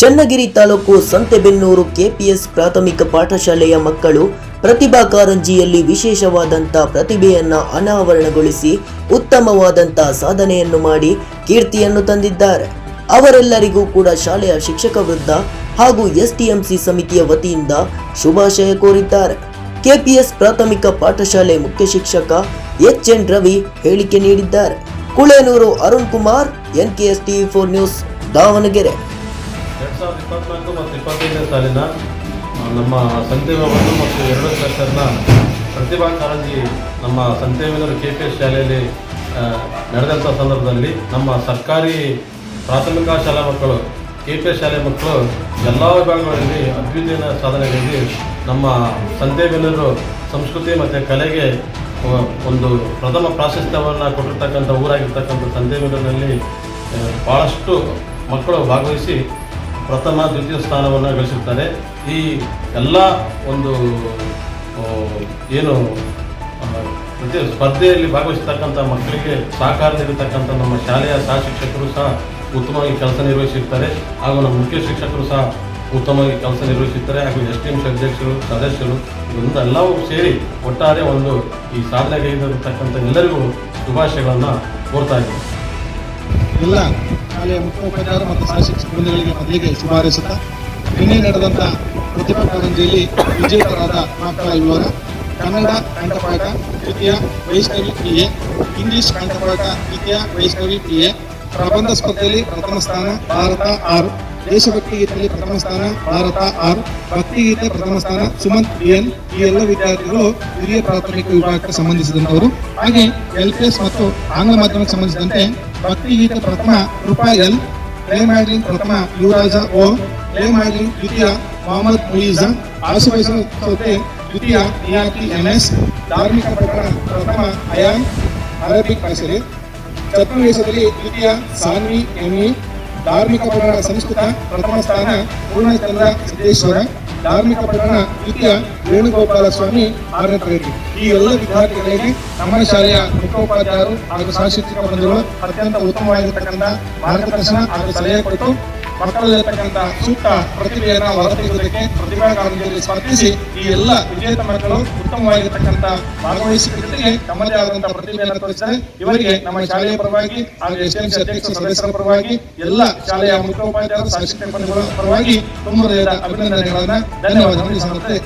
Channagiri taluk Santebennur KPS ಪ್ರಾಥಮಿಕ ಪಾಠಶಾಲೆಯ ಮಕ್ಕಳು ಪ್ರತಿಭಾ ಕಾರಂಜಿಯಲ್ಲಿ ವಿಶೇಷವಾದಂಥ ಪ್ರತಿಭೆಯನ್ನು ಅನಾವರಣಗೊಳಿಸಿ ಉತ್ತಮವಾದಂಥ ಸಾಧನೆಯನ್ನು ಮಾಡಿ ಕೀರ್ತಿಯನ್ನು ತಂದಿದ್ದಾರೆ. ಅವರೆಲ್ಲರಿಗೂ ಕೂಡ ಶಾಲೆಯ ಶಿಕ್ಷಕ ವೃದ್ಧ ಹಾಗೂ ಎಸ್ಟಿಎಂಸಿ ಸಮಿತಿಯ ವತಿಯಿಂದ ಶುಭಾಶಯ ಕೋರಿದ್ದಾರೆ. ಕೆಪಿಎಸ್ ಪ್ರಾಥಮಿಕ ಪಾಠಶಾಲೆ ಮುಖ್ಯ ಶಿಕ್ಷಕ ಎಚ್ ಎನ್ ರವಿ ಹೇಳಿಕೆ ನೀಡಿದ್ದಾರೆ. Kulenur Arun Kumar N K S TV four news, Davanagere. ಎರಡು ಸಾವಿರದ ಇಪ್ಪತ್ನಾಲ್ಕು ಮತ್ತು ಇಪ್ಪತ್ತೈದನೇ ಸಾಲಿನ ನಮ್ಮ ನಮ್ಮ ಸಂತೇಮವನ್ನು ಮತ್ತು ಎರಡು ಸೆಕ್ಷನ್ನ ಪ್ರತಿಭಾ ಕಾರಂಜಿ ನಮ್ಮ ಸಂತೇಮನೂರು ಕೆ ಪಿ ಎಸ್ ಶಾಲೆಯಲ್ಲಿ ನಡೆದಂಥ ಸಂದರ್ಭದಲ್ಲಿ ನಮ್ಮ ಸರ್ಕಾರಿ ಪ್ರಾಥಮಿಕ ಶಾಲಾ ಮಕ್ಕಳು ಕೆ ಪಿ ಎಸ್ ಶಾಲೆ ಮಕ್ಕಳು ಎಲ್ಲ ವಿಭಾಗಗಳಲ್ಲಿ ಅದ್ವಿತೀಯ ಸಾಧನೆಗಾಗಿ ನಮ್ಮ ಸಂತೇಬೆನ್ನೂರು ಸಂಸ್ಕೃತಿ ಮತ್ತು ಕಲೆಗೆ ಒಂದು ಪ್ರಥಮ ಪ್ರಾಶಸ್ತ್ಯವನ್ನು ಕೊಟ್ಟಿರ್ತಕ್ಕಂಥ ಊರಾಗಿರ್ತಕ್ಕಂಥ ಸಂತೇಬೆನ್ನೂರಿನಲ್ಲಿ ಭಾಳಷ್ಟು ಮಕ್ಕಳು ಭಾಗವಹಿಸಿ ಪ್ರಥಮ ದ್ವಿತೀಯ ಸ್ಥಾನವನ್ನು ಗಳಿಸುತ್ತಾರೆ ಈ ಎಲ್ಲ ಒಂದು ಏನು ಪ್ರತಿ ಸ್ಪರ್ಧೆಯಲ್ಲಿ ಭಾಗವಹಿಸ್ತಕ್ಕಂಥ ಮಕ್ಕಳಿಗೆ ಸಹಕಾರ ನೀಡತಕ್ಕಂಥ ನಮ್ಮ ಶಾಲೆಯ ಸಹ ಶಿಕ್ಷಕರು ಸಹ ಉತ್ತಮವಾಗಿ ಕೆಲಸ ನಿರ್ವಹಿಸಿರ್ತಾರೆ. ಹಾಗೂ ನಮ್ಮ ಮುಖ್ಯ ಶಿಕ್ಷಕರು ಸಹ ಉತ್ತಮವಾಗಿ ಕೆಲಸ ನಿರ್ವಹಿಸುತ್ತಾರೆ ಹಾಗೂ ಎಸ್ ಟಿ ಎಂ ಅಧ್ಯಕ್ಷರು, ಸದಸ್ಯರು ಇದೊಂದು ಎಲ್ಲವೂ ಸೇರಿ ಒಟ್ಟಾರೆ ಒಂದು ಈ ಸಾಧನೆಗೈದಿರತಕ್ಕಂಥ ಎಲ್ಲರಿಗೂ ಶುಭಾಶಯಗಳನ್ನು ಕೋರ್ತಾ ಇದ್ದೀನಿ. ಎಲ್ಲ ಶಾಲೆಯ ಮುಖ್ಯೋಪಾಧ್ಯಾಯರು ಮತ್ತು ಶಾಸಕ ಸಿಬ್ಬಂದಿಗಳಿಗೆ ಮೊದಲಿಗೆ ಶುಭ ಹಾರೈಸುತ್ತಾ ನಿನ್ನೆ ನಡೆದಂಥ ಪ್ರತಿಭಾ ಕಾರಂಜಿಯಲ್ಲಿ ವಿಜೇತರಾದ ಮಕ್ಕಳ ವಿವರ ಕನ್ನಡ ಕಂಠಪಾಠ ದ್ವಿತೀಯ ವೈಷ್ಣವಿ ಕ್ರಿಯೆ ಇಂಗ್ಲಿಷ್ ಕಂಠಪಾಠ ದ್ವಿತೀಯ ವೈಷ್ಣವಿ ಕ್ರಿಯೆ ಪ್ರಬಂಧ ಸ್ಪರ್ಧೆಯಲ್ಲಿ ಪ್ರಥಮ ಸ್ಥಾನ ಭಾರತ ಆರು ದೇಶಭಕ್ತಿ ಗೀತೆಯಲ್ಲಿ ಪ್ರಥಮ ಸ್ಥಾನ ಭಾರತ ಆರು, ಭಕ್ತಿಗೀತೆ ಪ್ರಥಮ ಸ್ಥಾನ ಸುಮಂತ್ ಎನ್, ಈ ಎಲ್ಲ ವಿದ್ಯಾರ್ಥಿಗಳು ಹಿರಿಯ ಪ್ರಾಥಮಿಕ ವಿಭಾಗಕ್ಕೆ ಸಂಬಂಧಿಸಿದಂತವರು. ಹಾಗೆ ಎಲ್ ಪಿ ಎಸ್ ಮತ್ತು ಆಂಗ್ಲ ಮಾಧ್ಯಮಕ್ಕೆ ಸಂಬಂಧಿಸಿದಂತೆ ಭಕ್ತಿಗೀತೆ ಪ್ರಥಮ ಕೃಪಾ ಎಲ್, ಪ್ಲೇ ಮಾಡ್ಲಿಂಗ್ ಪ್ರಥಮ ಯುವರಾಜ ಓ, ಪ್ಲೇ ಮಾಡ್ಲಿಂಗ್ ದ್ವಿತೀಯ ಮೊಹಮ್ಮದ್ ಮುಯಿಜಾ ಸೌತೆ ದ್ವಿತೀಯ ಇಆರ್ಟಿ ಎಂಎಸ್ ಧಾರ್ಮಿಕ ಪ್ರಕರಣ ಪ್ರಥಮ ಅಯಾನ್, ಅರಬಿಕ್ ಚತುರ್ ಚತುರ್ವೇಶದಲ್ಲಿ ದ್ವಿತೀಯ ಸಾನ್ವಿ ಎಂಇ ಧಾರ್ಮಿಕ ಪ್ರಕರಣ ಸಂಸ್ಕೃತ ಪ್ರಥಮ ಸ್ಥಾನ ಪೂರ್ಣಚಂದ್ರ ಸಿದ್ದೇಶ್ವರ. ಧಾರ್ಮಿಕ ಪಟ್ಟಣ ದ್ವಿತೀಯ ವೇಣುಗೋಪಾಲ ಸ್ವಾಮಿ ಆರನೇ ತರಗತಿ ಈ ಎಲ್ಲ ವಿದ್ಯಾರ್ಥಿಗಳಿಗೆ ನಮ್ಮ ಶಾಲೆಯ ಮುಖ್ಯೋಪಾಧ್ಯಾಯರು ಹಾಗೂ ಸಾಂಸ್ಕೃತಿಕ ಬಂಧುಗಳು ಅತ್ಯಂತ ಉತ್ತಮವಾಗಿರ್ತಕ್ಕಂಥ ಮಾರ್ಗದರ್ಶನ ಹಾಗೂ ಸಲಹೆ ಕೊಟ್ಟು ಮಕ್ಕಳಲ್ಲಿರ್ತಕ್ಕಂಥ ಸೂಕ್ತ ಪ್ರತಿಭೆಯನ್ನ ಹೊರತೆಗೆಯುವುದಕ್ಕೆ ಪ್ರತಿಭಾ ಕಾರಂಜಿಯಲ್ಲಿ ಸ್ಪರ್ಧಿಸಿ ಈ ಎಲ್ಲ ವಿಜೇತ ಮಕ್ಕಳು ಉತ್ತಮವಾಗಿರ್ತಕ್ಕಂಥ ಭಾಗವಹಿಸಿದ ಜೊತೆಗೆ ತಮ್ಮದೇ ಆದಂತಹ ಪ್ರತಿಭೆಯನ್ನು ತೋರಿಸಿದರೆ ಇವರಿಗೆ ನಮ್ಮ ಶಾಲೆಯ ಪರವಾಗಿ ಹಾಗೂ ಎಸ್ ಎಂ ಸಿ ಅಧ್ಯಕ್ಷ ಸದಸ್ಯರ ಪರವಾಗಿ, ಎಲ್ಲ ಶಾಲೆಯ ಮುಖ್ಯೋಪಾಧ್ಯಾಯರು ಸಹ ಶಿಕ್ಷಕ ಪರವಾಗಿ ತುಂಬ ಅಭಿನಂದನೆಗಳನ್ನ ಧನ್ಯವಾದಗಳು. ಈ ಸಂದರ್ಭದಲ್ಲಿ